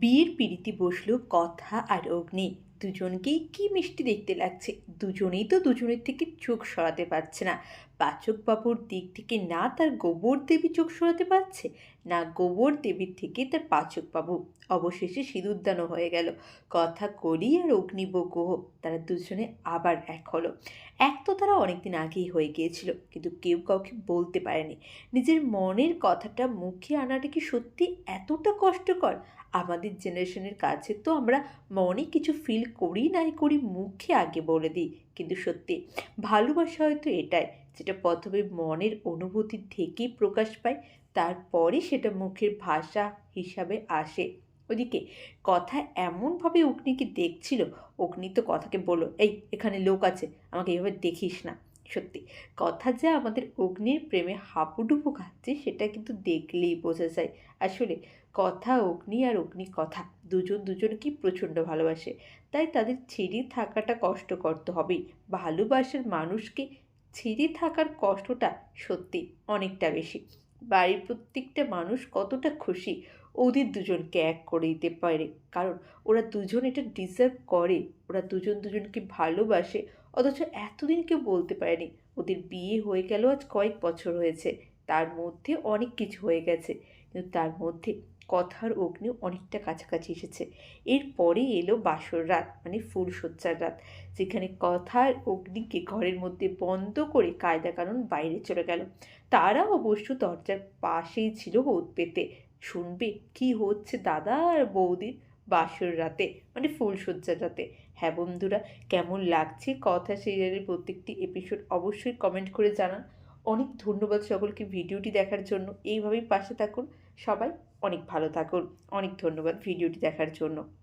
বিয়ের পিড়িতে বসল কথা আর অগ্নি। দুজনকেই কি মিষ্টি দেখতে লাগছে? দুজনেই তো দুজনের থেকে চোখ সরাতে পারছে না। পাচক বাবুর দিক থেকে না তার গোবর দেবী চোখ সরাতে পারছে, না গোবর দেবীর থেকে তার পাচক বাবু অবশেষে সিঁদুরদানও হয়ে গেল। কথা করি আর অগ্নিবগ্রহ তারা দুজনে আবার এক হলো। এক তো তারা অনেকদিন আগেই হয়ে গিয়েছিল, কিন্তু কেউ কাউকে বলতে পারেনি। নিজের মনের কথাটা মুখে আনাটা কি সত্যি এতটা কষ্টকর? আমাদের জেনারেশনের কাছে তো আমরা মনে কিছু ফিল করি, নাই করি মুখে আগে বলে দিই, কিন্তু সত্যি ভালোবাসা হয়তো এটাই। যেটা প্রথমে মনের অনুভূতি থেকেই প্রকাশ পায়, তারপরে সেটা মুখের ভাষা হিসাবে আসে। ওদিকে, কথা এমনভাবে অগ্নিকে দেখছিল, অগ্নি তো কথাকে বলল, এই, এখানে লোক আছে, আমাকে এভাবে দেখিস না। সত্যি, কথা যে আমাদের অগ্নির প্রেমে হাবুডুবু খাচ্ছে, সেটা কিন্তু দেখলেই বোঝা যায়। আসলে, কথা অগ্নি আর অগ্নি কথা, দুজন দুজনকে প্রচণ্ড ভালোবাসে। তাই তাদের ছেড়ে থাকাটা কষ্ট করতে হবেই। ভালোবাসার মানুষকে ছেড়ে থাকার কষ্টটা সত্যি অনেকটা বেশি। বাড়ির প্রত্যেকটা মানুষ কতটা খুশি, ওদের দুজনকে এক করে দিতে পারে। কারণ ওরা দুজন এটা ডিজার্ভ করে, ওরা দুজন দুজনকে ভালোবাসে, অথচ এতদিন কেউ বলতে পারেনি, ওদের বিয়ে হয়ে গেল আজ কয়েক বছর হয়েছে। তার মধ্যে অনেক কিছু হয়ে গেছে। কিন্তু তার মধ্যে কথার অগ্নি অনেকটা কাছাকাছি এসেছে। এরপরে এলো বাসর রাত মানে ফুলসজ্জার রাত, যেখানে কথার অগ্নিকে ঘরের মধ্যে বন্ধ করে কায়দা কানুন বাইরে চলে গেল। তারা অবশ্য দরজার পাশেই ছিল ওত পেতে। শুনবে কি হচ্ছে দাদা আর বৌদির বাসর রাতে মানে ফুলসজ্জার রাতে। হ্যাঁ বন্ধুরা, কেমন লাগছে কথা? সিরিয়ালের প্রত্যেকটি এপিসোড অবশ্যই কমেন্ট করে জানান। অনেক ধন্যবাদ সকলকে ভিডিওটি দেখার জন্য। এইভাবেই পাশে থাকুন। সবাই অনেক ভালো থাকুন। অনেক ধন্যবাদ ভিডিওটি দেখার জন্য।